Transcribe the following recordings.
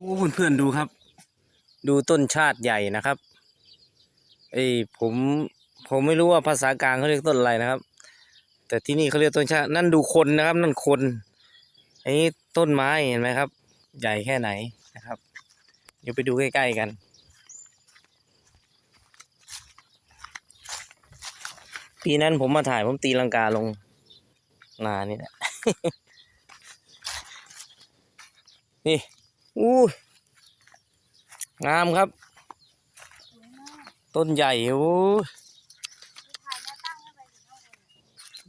โอ้เพื่อนๆดูครับ ดูต้นชาติใหญ่นะครับไอ้ยผมผมไม่รู้ว่าภาษากลางเขาเรียกต้นอะไรนะครับ แต่ที่นี่เขาเรียกต้นชาตินั่นดูคนนะครับ นั่นคนไอ้นี่ต้นไม้เห็นไหมครับ ใหญ่แค่ไหนนะครับ เดี๋ยวไปดูใกล้ๆกันปีนั้นผมมาถ่ายผมตีลังกาลงนานี่แหละนี่ อู้งามครับ ต้นใหญ่โอ้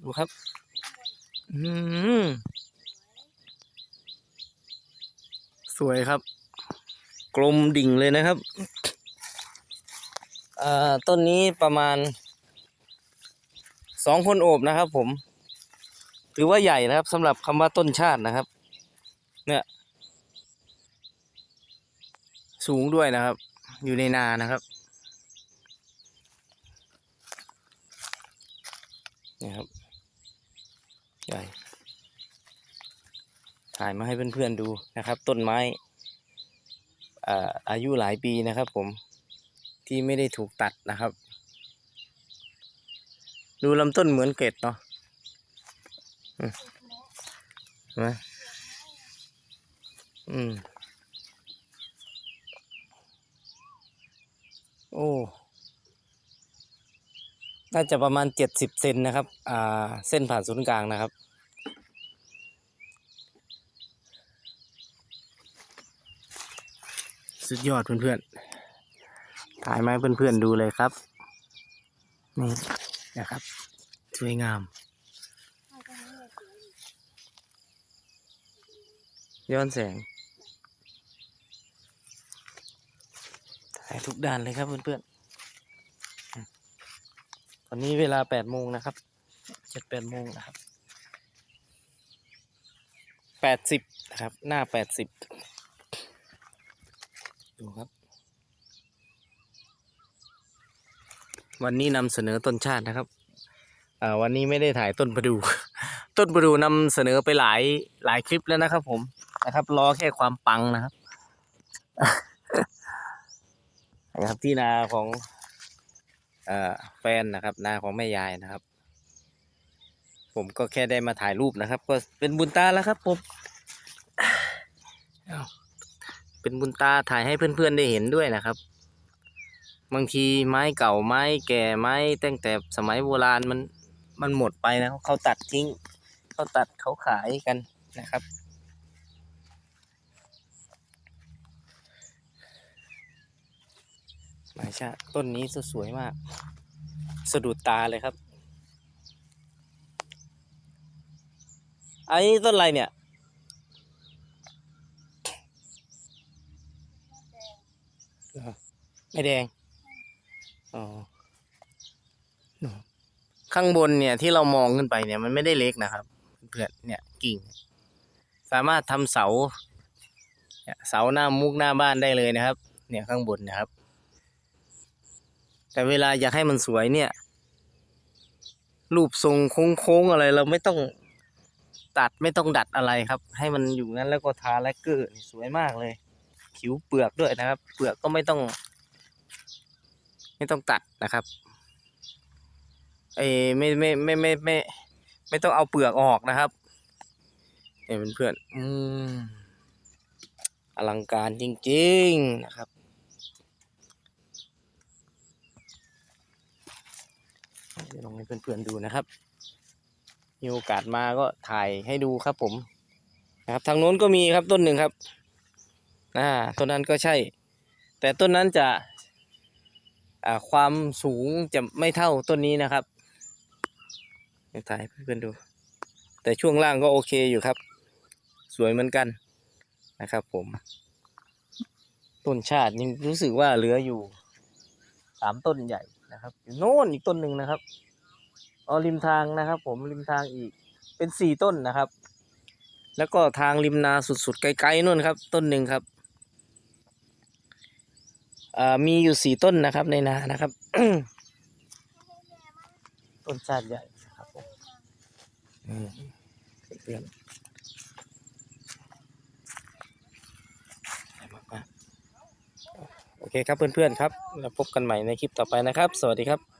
ดูครับ อืมสวยครับ กลมดิ่งเลยนะครับอ่อต้นนี้ประมาณสองคนโอบนะครับผม ถือว่าใหญ่นะครับสำหรับคำว่าต้นชาตินะครับ เนี่ย สูงด้วยนะครับ อยู่ในนานะครับนี่ครับใหญ่ถ่ายมาให้เพื่อนๆดูนะครับ ต้นไม้อายุหลายปีนะครับ ผมที่ไม่ได้ถูกตัดนะครับ ดูลำต้นเหมือนเกล็ดเนาะอืมเห็นไหมอืม โอ้ น่าจะประมาณเจ็ดสิบเซนนะครับ อ่า เส้นผ่านศูนย์กลางนะครับ สุดยอดเพื่อนๆ ถ่ายมาให้เพื่อนๆดูเลยครับ นี่นะครับ สวยงาม ย้อนแสง ถ่ายทุกด้านเลยครับเพื่อนๆ ตอนนี้เวลาแปดโมงนะครับ เจ็ดแปดโมงนะครับ แปดสิบนะครับ หน้าแปดสิบดูครับ วันนี้นำเสนอต้นชาตินะครับ อ่า วันนี้ไม่ได้ถ่ายต้นประดู ต้นประดูนำเสนอไปหลายหลายคลิปแล้วนะครับ ผมนะครับ รอแค่ความปังนะครับนะครับที่นาของ แฟนนะครับนาของแม่ยายนะครับ ผมก็แค่ได้มาถ่ายรูปนะครับ ก็เป็นบุญตาแล้วครับผมเป็นบุญตาถ่ายให้เพื่อนๆได้เห็นด้วยนะครับ บางทีไม้เก่าไม้แก่ไม้ตั้งแต่สมัยโบราณมันมันหมดไปนะเขาตัดทิ้ง เขาตัดเขาขายกันนะครับ หมายชาต้นนี้สวยมาก สะดุดตาเลยครับไอ้ต้นอะไรเนี่ย ไม่แดง อ๋อ ข้างบนเนี่ยที่เรามองขึ้นไปเนี่ยมันไม่ได้เล็กนะครับ เพื่อนเนี่ยกิ่ง สามารถทำเสา เสาหน้ามุกหน้าบ้านได้เลยนะครับ เนี่ยข้างบนนะครับ แต่เวลาอยากให้มันสวยเนี่ย รูปทรงโค้งๆอะไรเราไม่ต้องตัดไม่ต้องดัดอะไรครับ ให้มันอยู่งั้นแล้วก็ทาแลกเกอร์สวยมากเลย ผิวเปลือกด้วยนะครับ เปลือกก็ไม่ต้อง ไม่ต้องตัดนะครับเอไม่ไม่ไม่ไม่ไม่ไม่ต้องเอาเปลือกออกนะครับเนี่ยเพื่อนๆอืมอลังการจริง ๆ นะครับ เดี๋ยว ลองให้เพื่อนๆดูนะครับ มีโอกาสมาก็ถ่ายให้ดูครับผมนะครับทางโน้นก็มีครับต้นหนึ่งครับอ่าต้นนั้นก็ใช่ แต่ต้นนั้นจะอ่าความสูงจะไม่เท่าต้นนี้นะครับถ่ายเพื่อนๆดู แต่ช่วงล่างก็โอเคอยู่ครับ สวยเหมือนกันนะครับผม ต้นชาติยังรู้สึกว่าเหลืออยู่สามต้นใหญ่นะครับอยู่โน่นอีกต้นหนึ่งนะครับ อ๋อริมทางนะครับ ผมริมทางอีกเป็นสี่ต้นนะครับ แล้วก็ทางริมนาสุดๆไกลๆนู่นครับ ต้นหนึ่งครับอ่ามีอยู่สี่ต้นนะครับในนานะครับต้นชาติใหญ่นะครับผมอืมเพื่อนๆเคครับเพื่อนๆครับ แล้วพบกันใหม่ในคลิปต่อไปนะครับ สวัสดีครับ